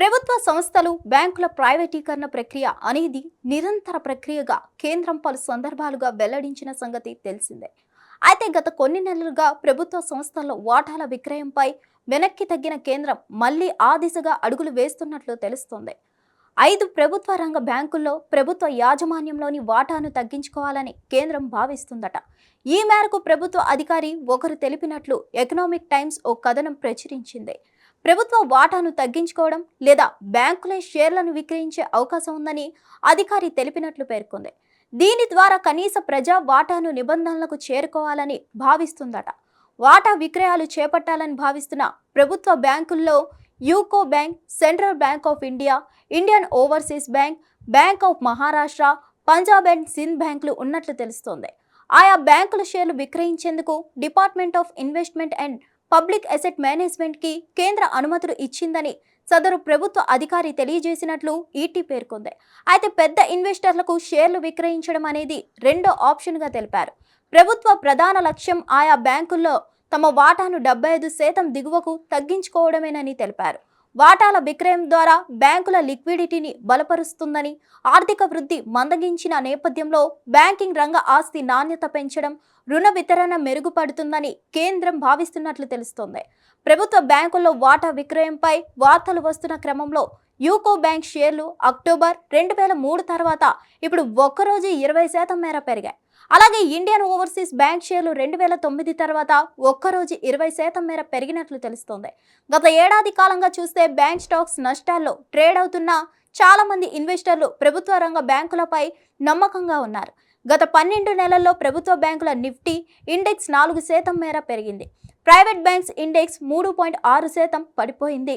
ప్రభుత్వ సంస్థలు బ్యాంకుల ప్రైవేటీకరణ ప్రక్రియ అనేది నిరంతర ప్రక్రియగా కేంద్రం పలు సందర్భాలుగా వెల్లడించిన సంగతి తెలిసిందే. అయితే గత కొన్ని నెలలుగా ప్రభుత్వ సంస్థల్లో వాటాల విక్రయంపై వెనక్కి తగ్గిన కేంద్రం మళ్ళీ ఆ దిశగా అడుగులు వేస్తున్నట్లు తెలుస్తోంది. ఐదు ప్రభుత్వ రంగ బ్యాంకుల్లో ప్రభుత్వ యాజమాన్యంలోని వాటాను తగ్గించుకోవాలని కేంద్రం భావిస్తుందట. ఈ మేరకు ప్రభుత్వ అధికారి ఒకరు తెలిపినట్లు ఎకనామిక్ టైమ్స్ ఓ కథనం ప్రచురించింది. ప్రభుత్వ వాటాను తగ్గించుకోవడం లేదా బ్యాంకులే షేర్లను విక్రయించే అవకాశం ఉందని అధికారి తెలిపినట్లు పేర్కొంది. దీని ద్వారా కనీస ప్రజా వాటాను నిబంధనలకు చేరుకోవాలని భావిస్తుందట. వాటా విక్రయాలు చేపట్టాలని భావిస్తున్న ప్రభుత్వ బ్యాంకుల్లో UCO bank central bank of India Indian overseas bank bank of Maharashtra Punjab and Sind బ్యాంకులు ఉన్నట్లు తెలుస్తోంది. ఆయా బ్యాంకుల షేర్లు విక్రయించేందుకు department of investment and public asset మేనేజ్మెంట్కి కేంద్ర అనుమతులు ఇచ్చిందని సదరు ప్రభుత్వ అధికారి తెలియజేసినట్లు ఈటీ పేర్కొంది. అయితే పెద్ద ఇన్వెస్టర్లకు షేర్లు విక్రయించడం అనేది రెండో ఆప్షన్గా తెలిపారు. ప్రభుత్వ ప్రధాన లక్ష్యం ఆయా బ్యాంకుల్లో తమ వాటాను డెబ్బై ఐదు శాతం దిగువకు తగ్గించుకోవడమేనని తెలిపారు. వాటాల విక్రయం ద్వారా బ్యాంకుల లిక్విడిటీని బలపరుస్తుందని ఆర్థిక వృద్ధి మందగించిన నేపథ్యంలో బ్యాంకింగ్ రంగ ఆస్తి నాణ్యత పెంచడం రుణ వితరణ మెరుగుపడుతుందని కేంద్రం భావిస్తున్నట్లు తెలుస్తోంది. ప్రభుత్వ బ్యాంకుల్లో వాటా విక్రయంపై వార్తలు వస్తున్న క్రమంలో యూకో బ్యాంక్ షేర్లు అక్టోబర్ రెండు వేల మూడు తర్వాత ఇప్పుడు ఒక్కరోజు ఇరవై శాతం మేర పెరిగాయి. అలాగే ఇండియన్ ఓవర్సీస్ బ్యాంక్ షేర్లు రెండు వేల తొమ్మిది తర్వాత ఒక్కరోజు ఇరవై శాతం మేర పెరిగినట్లు తెలుస్తోంది. గత ఏడాది కాలంగా చూస్తే బ్యాంక్ స్టాక్స్ నష్టాల్లో ట్రేడ్ అవుతున్న చాలా మంది ఇన్వెస్టర్లు ప్రభుత్వ రంగ బ్యాంకులపై నమ్మకంగా ఉన్నారు. గత పన్నెండు నెలల్లో ప్రభుత్వ బ్యాంకుల నిఫ్టీ ఇండెక్స్ నాలుగు శాతం మేర పెరిగింది. ప్రైవేట్ బ్యాంక్స్ ఇండెక్స్ మూడు పాయింట్ ఆరు శాతం పడిపోయింది.